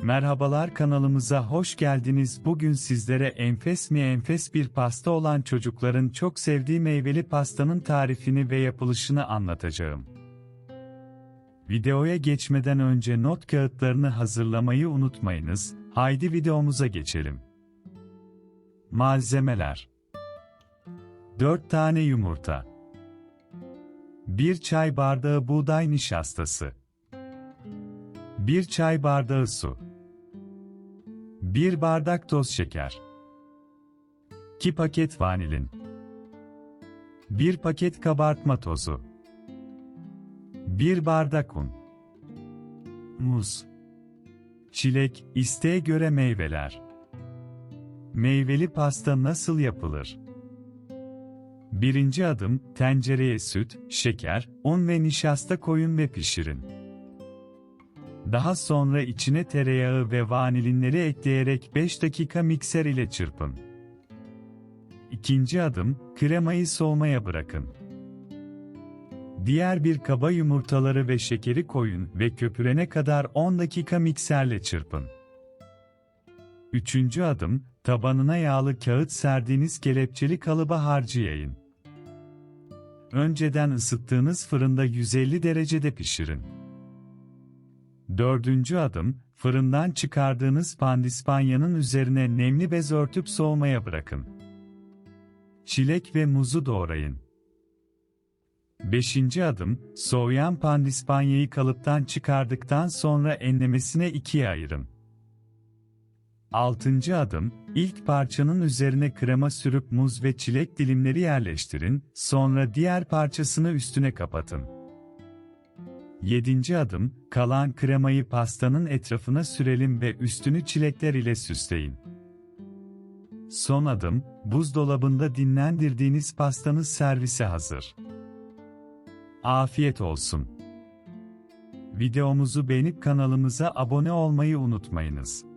Merhabalar kanalımıza hoş geldiniz. Bugün sizlere enfes mi enfes bir pasta olan çocukların çok sevdiği meyveli pastanın tarifini ve yapılışını anlatacağım. Videoya geçmeden önce not kağıtlarını hazırlamayı unutmayınız. Haydi videomuza geçelim. Malzemeler 4 tane yumurta 1 çay bardağı buğday nişastası 1 çay bardağı su. 1 bardak toz şeker. 2 paket vanilin. 1 paket kabartma tozu. 1 bardak un. Muz. Çilek, isteğe göre meyveler. Meyveli pasta nasıl yapılır? Birinci adım, tencereye süt, şeker, un ve nişasta koyun ve pişirin. Daha sonra içine tereyağı ve vanilinleri ekleyerek 5 dakika mikser ile çırpın. İkinci adım, kremayı soğumaya bırakın. Diğer bir kaba yumurtaları ve şekeri koyun ve köpürene kadar 10 dakika mikserle çırpın. Üçüncü adım, tabanına yağlı kağıt serdiğiniz kelepçeli kalıba harcayın. Önceden ısıttığınız fırında 150 derecede pişirin. Dördüncü adım, fırından çıkardığınız pandispanyanın üzerine nemli bez örtüp soğumaya bırakın. Çilek ve muzu doğrayın. Beşinci adım, soğuyan pandispanyayı kalıptan çıkardıktan sonra enlemesine ikiye ayırın. Altıncı adım, ilk parçanın üzerine krema sürüp muz ve çilek dilimleri yerleştirin, sonra diğer parçasını üstüne kapatın. Yedinci adım, kalan kremayı pastanın etrafına sürelim ve üstünü çilekler ile süsleyin. Son adım, buzdolabında dinlendirdiğiniz pastanız servise hazır. Afiyet olsun. Videomuzu beğenip kanalımıza abone olmayı unutmayınız.